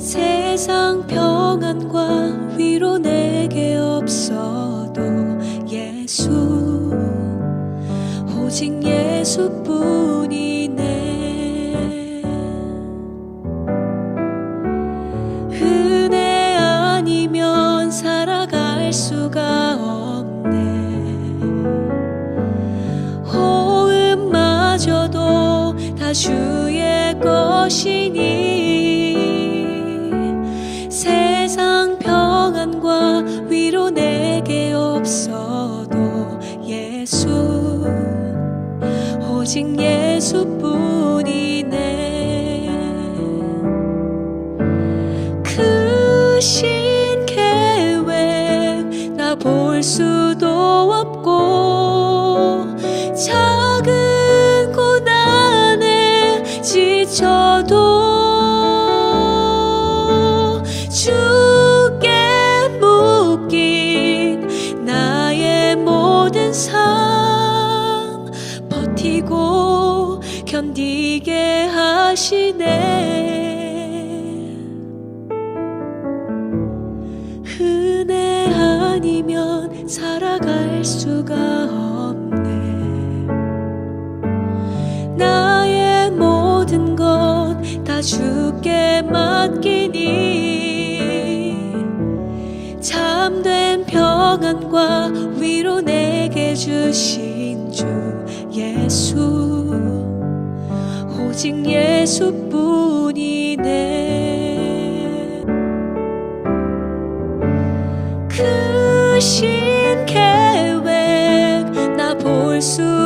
세상 평안과 위로 내게 없어도 예수 오직 예수뿐이네. 은혜 아니면 살아갈 수가 없네. 호흡마저도 다 주의 것이 今夜 오신 계획 나 볼 수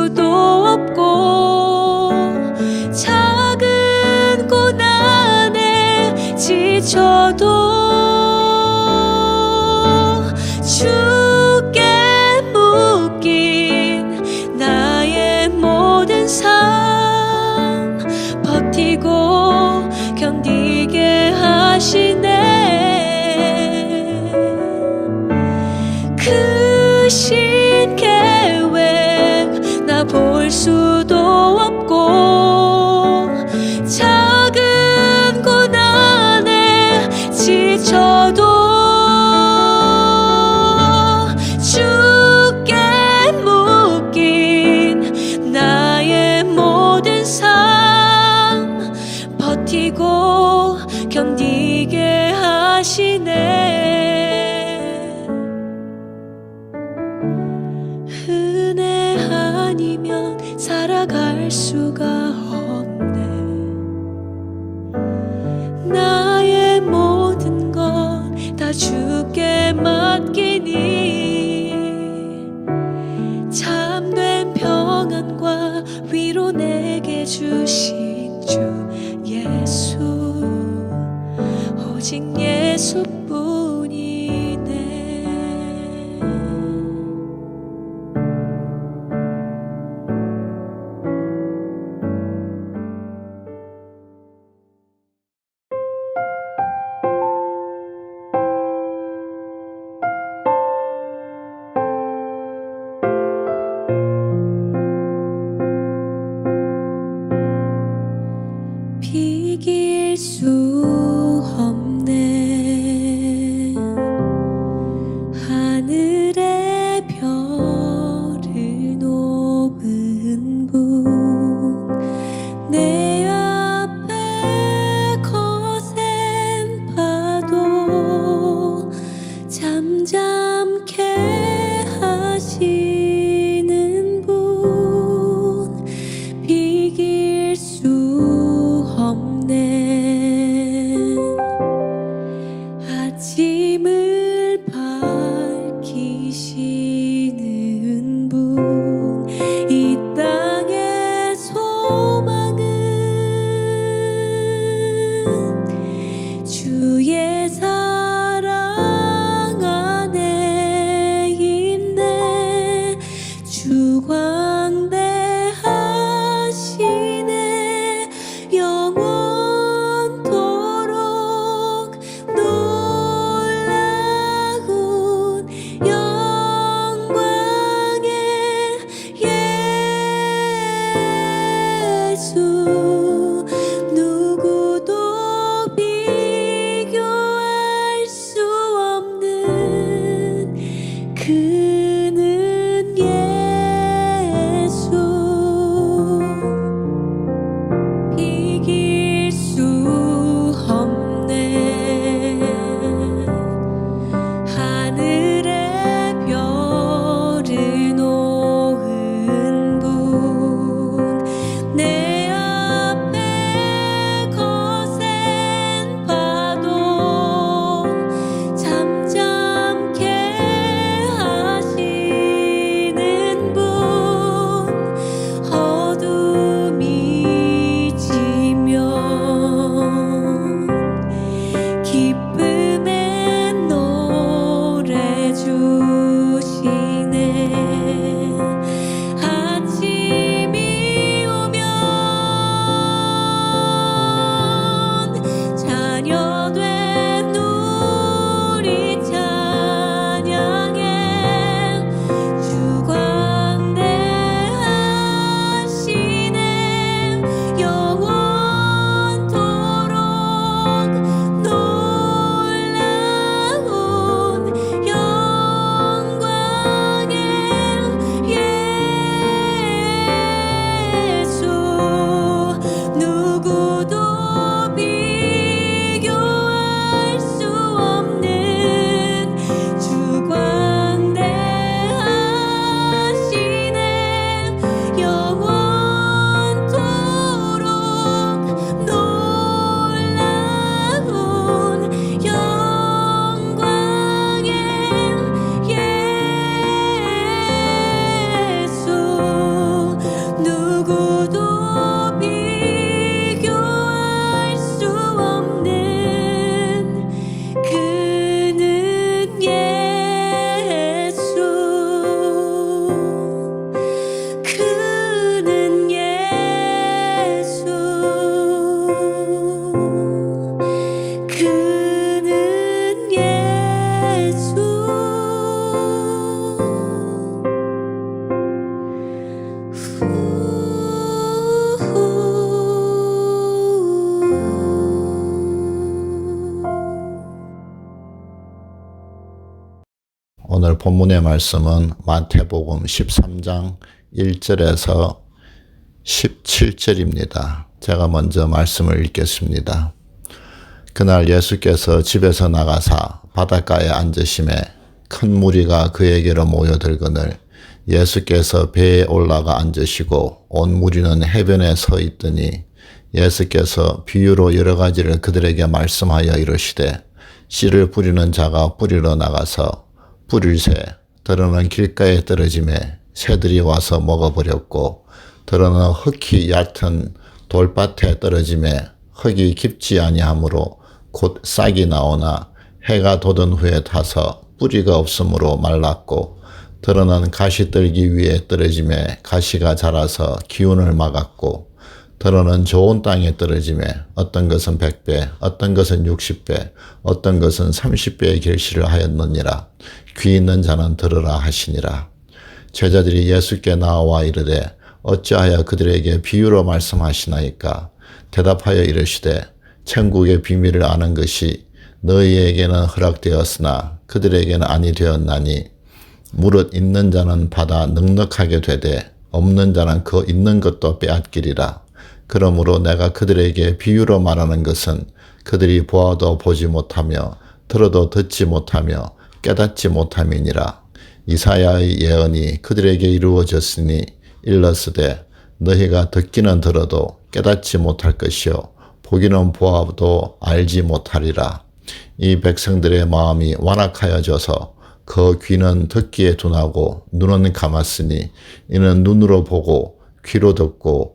본문의 말씀은 마태복음 13장 1절에서 17절입니다. 제가 먼저 말씀을 읽겠습니다. 그날 예수께서 집에서 나가사 바닷가에 앉으심에 큰 무리가 그에게로 모여들거늘 예수께서 배에 올라가 앉으시고 온 무리는 해변에 서 있더니 예수께서 비유로 여러 가지를 그들에게 말씀하여 이르시되 씨를 뿌리는 자가 뿌리러 나가서 뿌릴새 들어는 길가에 떨어짐에 새들이 와서 먹어버렸고 들어는 흙이 얕은 돌밭에 떨어짐에 흙이 깊지 아니하므로 곧 싹이 나오나 해가 돋은 후에 타서 뿌리가 없으므로 말랐고 들어는 가시 떨기 위에 떨어짐에 가시가 자라서 기운을 막았고 들어는 좋은 땅에 떨어짐에 어떤 것은 백배 어떤 것은 육십배 어떤 것은 삼십배의 결실을 하였느니라. 귀 있는 자는 들으라 하시니라. 제자들이 예수께 나와 이르되 어찌하여 그들에게 비유로 말씀하시나이까? 대답하여 이르시되 천국의 비밀을 아는 것이 너희에게는 허락되었으나 그들에게는 아니 되었나니 무릇 있는 자는 받아 넉넉하게 되되 없는 자는 그 있는 것도 빼앗기리라. 그러므로 내가 그들에게 비유로 말하는 것은 그들이 보아도 보지 못하며 들어도 듣지 못하며 깨닫지 못함이니라. 이사야의 예언이 그들에게 이루어졌으니 일렀으되 너희가 듣기는 들어도 깨닫지 못할 것이요 보기는 보아도 알지 못하리라. 이 백성들의 마음이 완악하여져서 그 귀는 듣기에 둔하고 눈은 감았으니 이는 눈으로 보고 귀로 듣고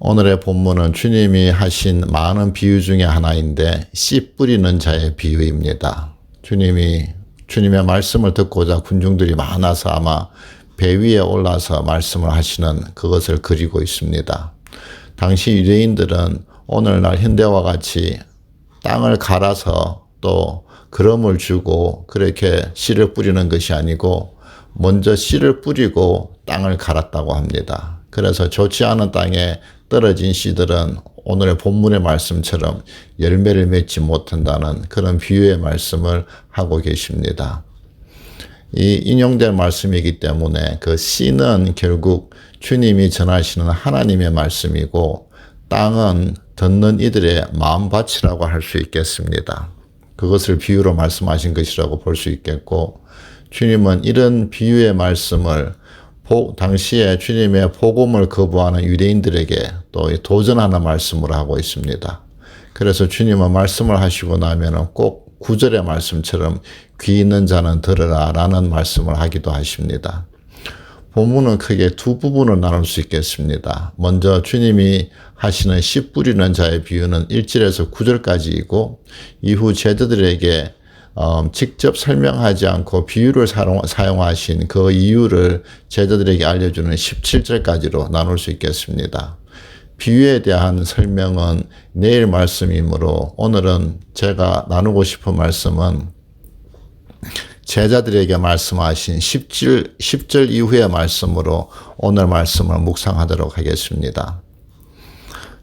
오늘의 본문은 주님이 하신 많은 비유 중에 하나인데 씨 뿌리는 자의 비유입니다. 주님이 주님의 말씀을 듣고자 군중들이 많아서 아마 배 위에 올라서 말씀을 하시는 그것을 그리고 있습니다. 당시 유대인들은 오늘날 현대와 같이 땅을 갈아서 또 그름을 주고 그렇게 씨를 뿌리는 것이 아니고 먼저 씨를 뿌리고 땅을 갈았다고 합니다. 그래서 좋지 않은 땅에 떨어진 씨들은 오늘의 본문의 말씀처럼 열매를 맺지 못한다는 그런 비유의 말씀을 하고 계십니다. 이 인용된 말씀이기 때문에 그 씨는 결국 주님이 전하시는 하나님의 말씀이고 땅은 듣는 이들의 마음밭이라고 할 수 있겠습니다. 그것을 비유로 말씀하신 것이라고 볼 수 있겠고 주님은 이런 비유의 말씀을 당시에 주님의 복음을 거부하는 유대인들에게 또 도전하는 말씀을 하고 있습니다. 그래서 주님은 말씀을 하시고 나면은 꼭 구절의 말씀처럼 귀 있는 자는 들으라 라는 말씀을 하기도 하십니다. 본문은 크게 두 부분을 나눌 수 있겠습니다. 먼저 주님이 하시는 씨 뿌리는 자의 비유는 1절에서 9절까지이고 이후 제자들에게 어, 직접 설명하지 않고 비유를 사용, 사용하신 그 이유를 제자들에게 알려주는 17절까지로 나눌 수 있겠습니다. 비유에 대한 설명은 내일 말씀이므로 오늘은 제가 나누고 싶은 말씀은 제자들에게 말씀하신 10절, 10절 이후의 말씀으로 오늘 말씀을 묵상하도록 하겠습니다.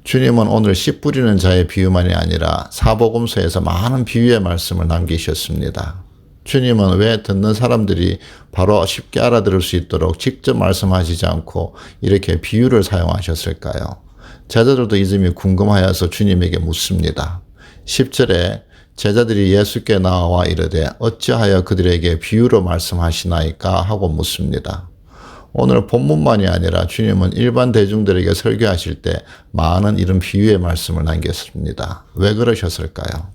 주님은 오늘 씨 뿌리는 자의 비유만이 아니라 사복음서에서 많은 비유의 말씀을 남기셨습니다. 주님은 왜 듣는 사람들이 바로 쉽게 알아들을 수 있도록 직접 말씀하시지 않고 이렇게 비유를 사용하셨을까요? 제자들도 이 점이 궁금하여서 주님에게 묻습니다. 10절에 제자들이 예수께 나와 이르되 어찌하여 그들에게 비유로 말씀하시나이까 하고 묻습니다. 오늘 본문만이 아니라 주님은 일반 대중들에게 설교하실 때 많은 이런 비유의 말씀을 남겼습니다. 왜 그러셨을까요?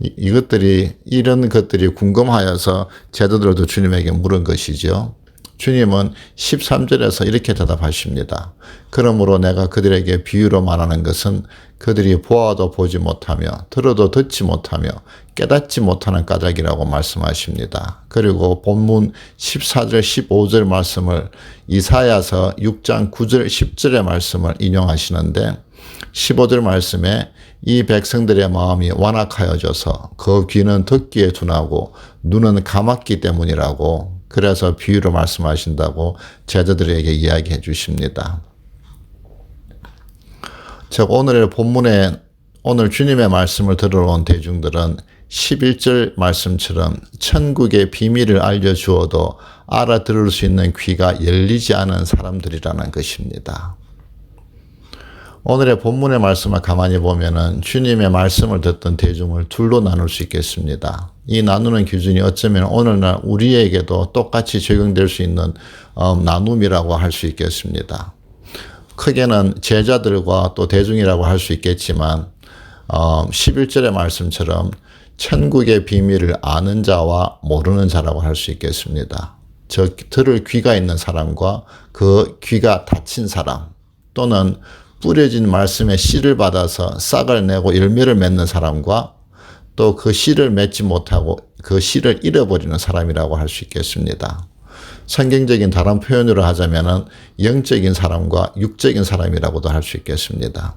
이, 이것들이, 이런 것들이 궁금하여서 제자들도 주님에게 물은 것이죠. 주님은 13절에서 이렇게 대답하십니다. 그러므로 내가 그들에게 비유로 말하는 것은 그들이 보아도 보지 못하며 들어도 듣지 못하며 깨닫지 못하는 까닭이라고 말씀하십니다. 그리고 본문 14절 15절 말씀을 이사야서 6장 9절 10절의 말씀을 인용하시는데 15절 말씀에 이 백성들의 마음이 완악하여져서 그 귀는 듣기에 둔하고 눈은 감았기 때문이라고 그래서 비유로 말씀하신다고 제자들에게 이야기해 주십니다. 즉 오늘의 본문에 오늘 주님의 말씀을 들으러 온 대중들은 11절 말씀처럼 천국의 비밀을 알려주어도 알아들을 수 있는 귀가 열리지 않은 사람들이라는 것입니다. 오늘의 본문의 말씀을 가만히 보면은 주님의 말씀을 듣던 대중을 둘로 나눌 수 있겠습니다. 이 나누는 기준이 어쩌면 오늘날 우리에게도 똑같이 적용될 수 있는 어, 나눔이라고 할 수 있겠습니다. 크게는 제자들과 또 대중이라고 할 수 있겠지만 어, 11절의 말씀처럼 천국의 비밀을 아는 자와 모르는 자라고 할 수 있겠습니다. 즉 들을 귀가 있는 사람과 그 귀가 닫힌 사람 또는 뿌려진 말씀의 씨를 받아서 싹을 내고 열매를 맺는 사람과 또 그 씨를 맺지 못하고 그 씨를 잃어버리는 사람이라고 할 수 있겠습니다. 성경적인 다른 표현으로 하자면은 영적인 사람과 육적인 사람이라고도 할 수 있겠습니다.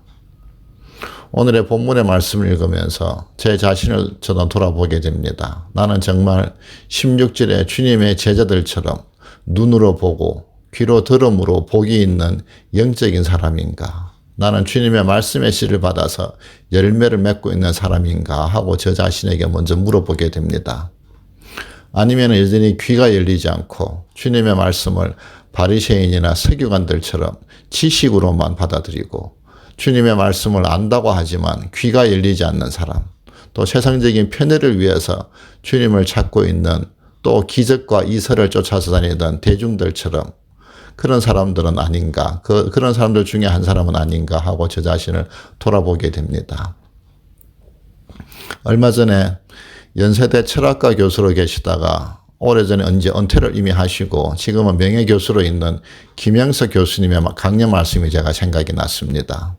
오늘의 본문의 말씀을 읽으면서 제 자신을 저도 돌아보게 됩니다. 나는 정말 16절에 주님의 제자들처럼 눈으로 보고 귀로 들음으로 복이 있는 영적인 사람인가? 나는 주님의 말씀의 씨를 받아서 열매를 맺고 있는 사람인가 하고 저 자신에게 먼저 물어보게 됩니다. 아니면 여전히 귀가 열리지 않고 주님의 말씀을 바리새인이나 서기관들처럼 지식으로만 받아들이고 주님의 말씀을 안다고 하지만 귀가 열리지 않는 사람, 또 세상적인 편애를 위해서 주님을 찾고 있는 또 기적과 이설을 쫓아서 다니던 대중들처럼 그런 사람들은 아닌가, 그, 그런 사람들 중에 한 사람은 아닌가 하고 저 자신을 돌아보게 됩니다. 얼마 전에 연세대 철학과 교수로 계시다가 오래전에 언제 은퇴를 이미 하시고 지금은 명예교수로 있는 김영석 교수님의 강연 말씀이 제가 생각이 났습니다.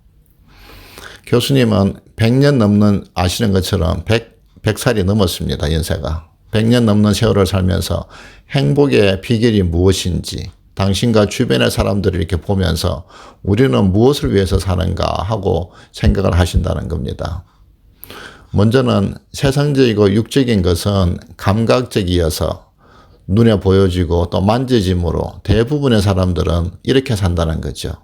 교수님은 100년 넘는 아시는 것처럼 100, 100살이 넘었습니다. 연세가. 100년 넘는 세월을 살면서 행복의 비결이 무엇인지 당신과 주변의 사람들을 이렇게 보면서 우리는 무엇을 위해서 사는가 하고 생각을 하신다는 겁니다. 먼저는 세상적이고 육적인 것은 감각적이어서 눈에 보여지고 또 만져짐으로 대부분의 사람들은 이렇게 산다는 거죠.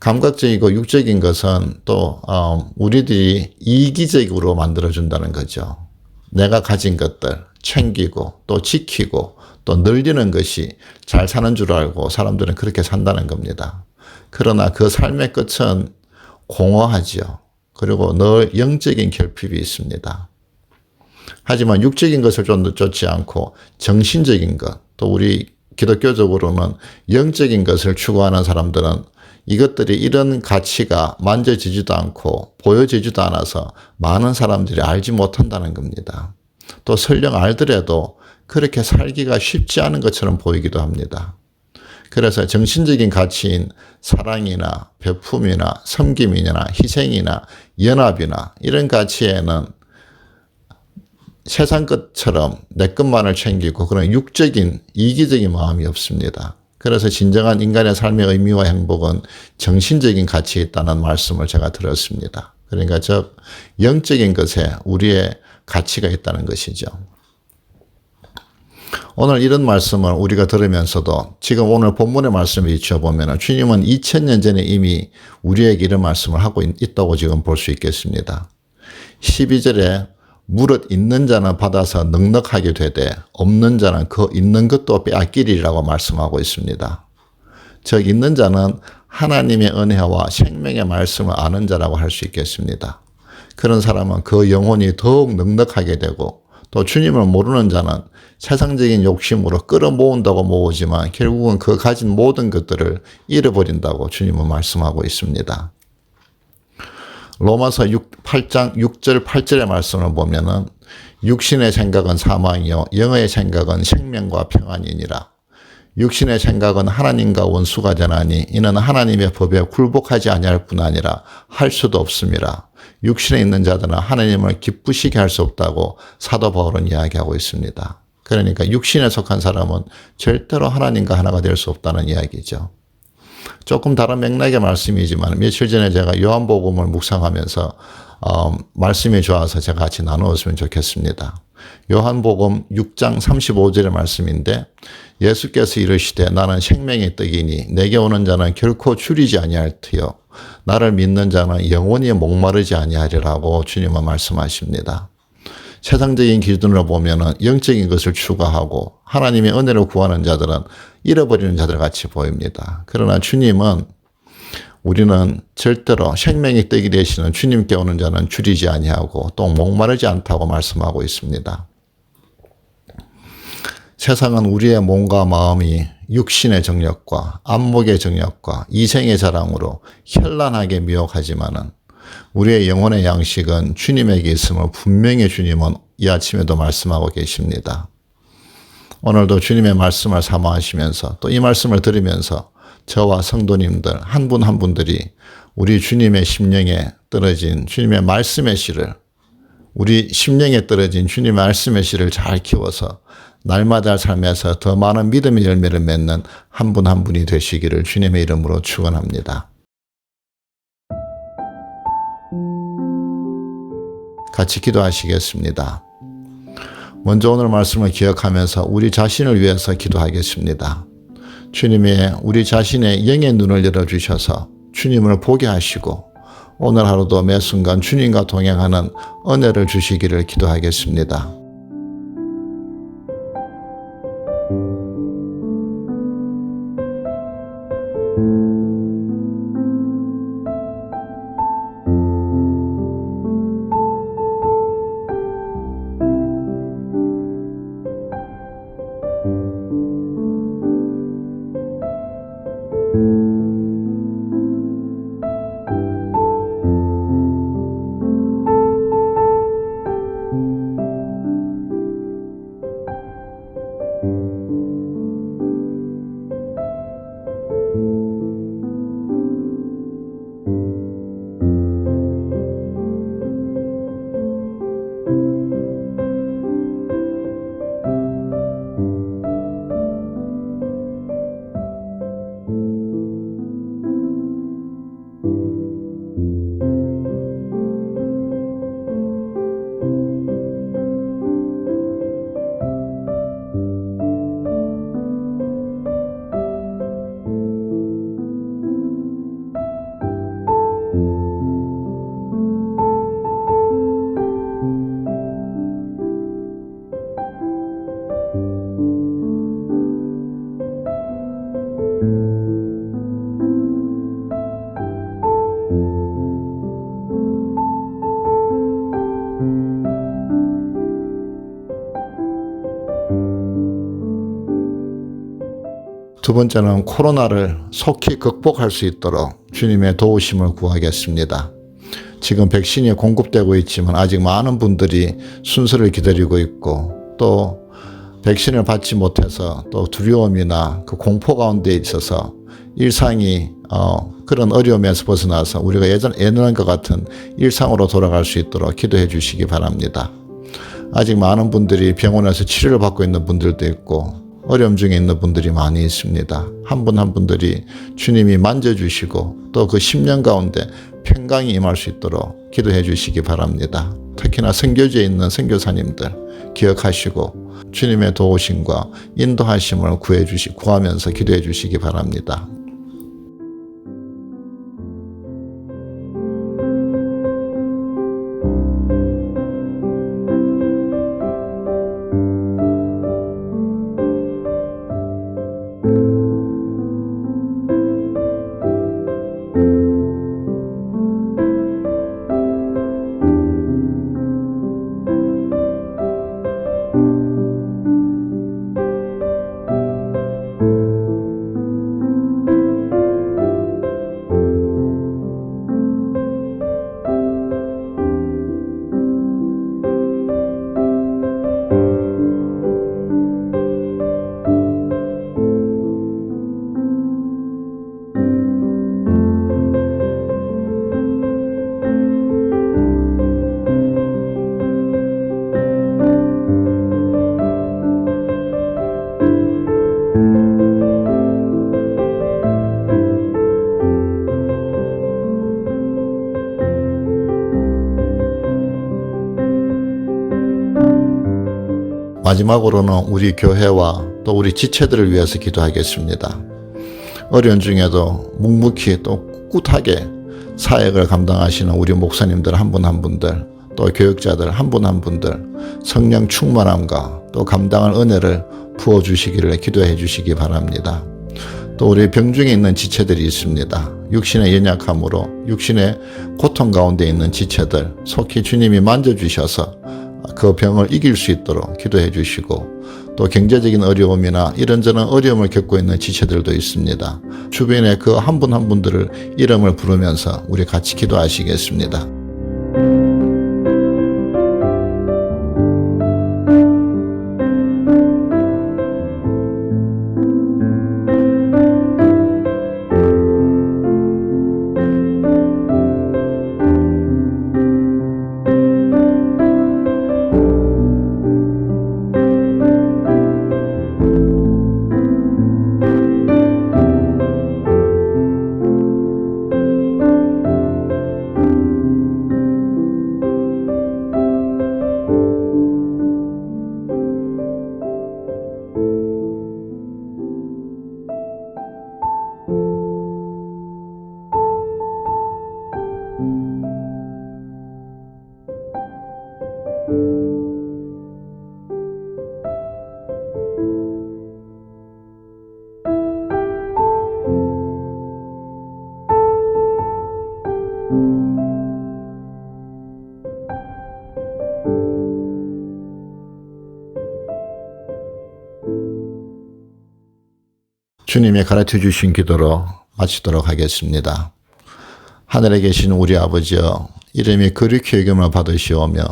감각적이고 육적인 것은 또 어, 우리들이 이기적으로 만들어준다는 거죠. 내가 가진 것들 챙기고 또 지키고 또 늘리는 것이 잘 사는 줄 알고 사람들은 그렇게 산다는 겁니다. 그러나 그 삶의 끝은 공허하지요. 그리고 늘 영적인 결핍이 있습니다. 하지만 육적인 것을 좀더 쫓지 않고 정신적인 것, 또 우리 기독교적으로는 영적인 것을 추구하는 사람들은 이것들이 이런 가치가 만져지지도 않고 보여지지도 않아서 많은 사람들이 알지 못한다는 겁니다. 또 설령 알더라도 그렇게 살기가 쉽지 않은 것처럼 보이기도 합니다. 그래서 정신적인 가치인 사랑이나 베품이나 섬김이나 희생이나 연합이나 이런 가치에는 세상 것처럼 내 것만을 챙기고 그런 육적인 이기적인 마음이 없습니다. 그래서 진정한 인간의 삶의 의미와 행복은 정신적인 가치에 있다는 말씀을 제가 들었습니다. 그러니까 즉 영적인 것에 우리의 가치가 있다는 것이죠. 오늘 이런 말씀을 우리가 들으면서도 지금 오늘 본문의 말씀을 비춰보면 주님은 2000년 전에 이미 우리에게 이런 말씀을 하고 있다고 지금 볼 수 있겠습니다. 12절에 무릇 있는 자는 받아서 넉넉하게 되되 없는 자는 그 있는 것도 빼앗기리라고 말씀하고 있습니다. 즉 있는 자는 하나님의 은혜와 생명의 말씀을 아는 자라고 할 수 있겠습니다. 그런 사람은 그 영혼이 더욱 넉넉하게 되고 또 주님을 모르는 자는 세상적인 욕심으로 끌어모은다고 모으지만 결국은 그 가진 모든 것들을 잃어버린다고 주님은 말씀하고 있습니다. 로마서 6, 8장 6절 8절의 말씀을 보면은 육신의 생각은 사망이요 영의 생각은 생명과 평안이니라. 육신의 생각은 하나님과 원수가 되나니 이는 하나님의 법에 굴복하지 아니할 뿐 아니라 할 수도 없습니다. 육신에 있는 자들은 하나님을 기쁘시게 할 수 없다고 사도 바울은 이야기하고 있습니다. 그러니까 육신에 속한 사람은 절대로 하나님과 하나가 될 수 없다는 이야기죠. 조금 다른 맥락의 말씀이지만 며칠 전에 제가 요한복음을 묵상하면서 어, 말씀이 좋아서 제가 같이 나누었으면 좋겠습니다. 요한복음 6장 35절의 말씀인데 예수께서 이르시되 나는 생명의 떡이니 내게 오는 자는 결코 줄이지 아니할 터요 나를 믿는 자는 영원히 목마르지 아니하리라고 주님은 말씀하십니다. 세상적인 기준으로 보면은 영적인 것을 추구하고 하나님의 은혜를 구하는 자들은 잃어버리는 자들 같이 보입니다. 그러나 주님은 우리는 절대로 생명의 떡이 되시는 주님께 오는 자는 줄이지 아니하고 또 목마르지 않다고 말씀하고 있습니다. 세상은 우리의 몸과 마음이 육신의 정력과 안목의 정력과 이생의 자랑으로 현란하게 미혹하지만은 우리의 영혼의 양식은 주님에게 있음을 분명히 주님은 이 아침에도 말씀하고 계십니다. 오늘도 주님의 말씀을 사모하시면서 또 이 말씀을 들으면서 저와 성도님들 한분한 분들이 우리 주님의 심령에 떨어진 주님의 말씀의 씨를 우리 심령에 떨어진 주님의 말씀의 씨를 잘 키워서 날마다 삶에서 더 많은 믿음의 열매를 맺는 한 분한 분이 되시기를 주님의 이름으로 축원합니다. 같이 기도하시겠습니다. 먼저 오늘 말씀을 기억하면서 우리 자신을 위해서 기도하겠습니다. 주님의 우리 자신의 영의 눈을 열어주셔서 주님을 보게 하시고 오늘 하루도 매 순간 주님과 동행하는 은혜를 주시기를 기도하겠습니다. 두 번째는 코로나를 속히 극복할 수 있도록 주님의 도우심을 구하겠습니다. 지금 백신이 공급되고 있지만 아직 많은 분들이 순서를 기다리고 있고 또 백신을 받지 못해서 또 두려움이나 그 공포 가운데 있어서 일상이 어, 그런 어려움에서 벗어나서 우리가 예전 예전과 같은 일상으로 돌아갈 수 있도록 기도해 주시기 바랍니다. 아직 많은 분들이 병원에서 치료를 받고 있는 분들도 있고 어려움 중에 있는 분들이 많이 있습니다. 한분한 분들이 주님이 만져주시고 또 그 10년 가운데 평강이 임할 수 있도록 기도해 주시기 바랍니다. 특히나 선교지에 있는 선교사님들 기억하시고 주님의 도우심과 인도하심을 구해 주시 구하면서 기도해 주시기 바랍니다. 마지막으로는 우리 교회와 또 우리 지체들을 위해서 기도하겠습니다. 어려운 중에도 묵묵히 또 꿋꿋하게 사역을 감당하시는 우리 목사님들 한 분한 분들 또 교육자들 한분한 분들 성령 충만함과 또 감당할 은혜를 부어 주시기를 기도해 주시기 바랍니다. 또 우리 병중에 있는 지체들이 있습니다. 육신의 연약함으로 육신의 고통 가운데 있는 지체들 속히 주님이 만져 주셔서 그 병을 이길 수 있도록 기도해 주시고 또 경제적인 어려움이나 이런저런 어려움을 겪고 있는 지체들도 있습니다. 주변에 그 한 분한 분들을 이름을 부르면서 우리 같이 기도하시겠습니다. 주님이 가르쳐 주신 기도로 마치도록 하겠습니다. 하늘에 계신 우리 아버지여 이름이 거룩히 여김을 받으시오며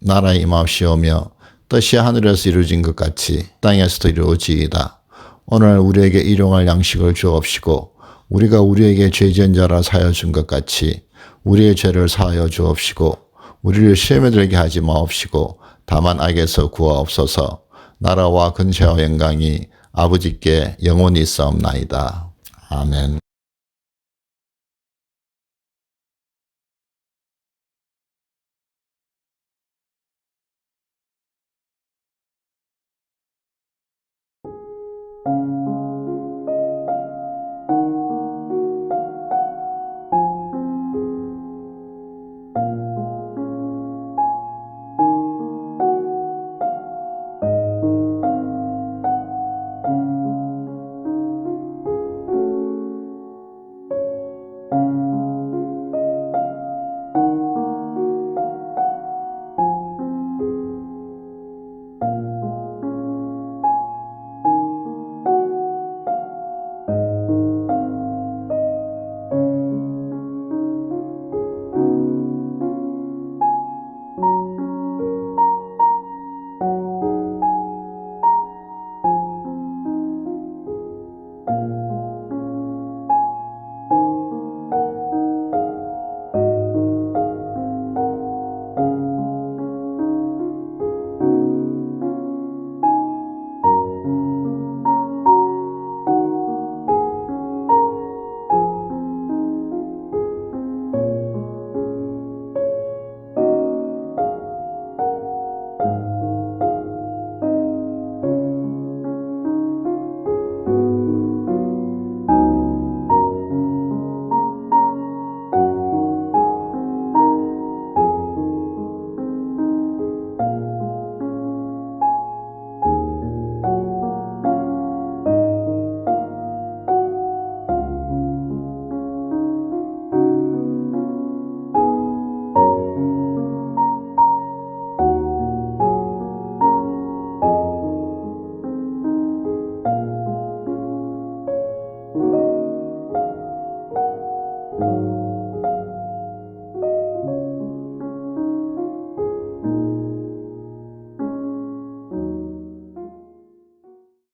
나라의 임하시오며 뜻이 하늘에서 이루어진 것 같이 땅에서도 이루어지이다. 오늘 우리에게 일용할 양식을 주옵시고 우리가 우리에게 죄지은 자라 사여 준 것 같이 우리의 죄를 사하여 주옵시고 우리를 시험에 들게 하지 마옵시고 다만 악에서 구하옵소서 나라와 근세와 영광이 아버지께 영원히 있사옵나이다. 아멘.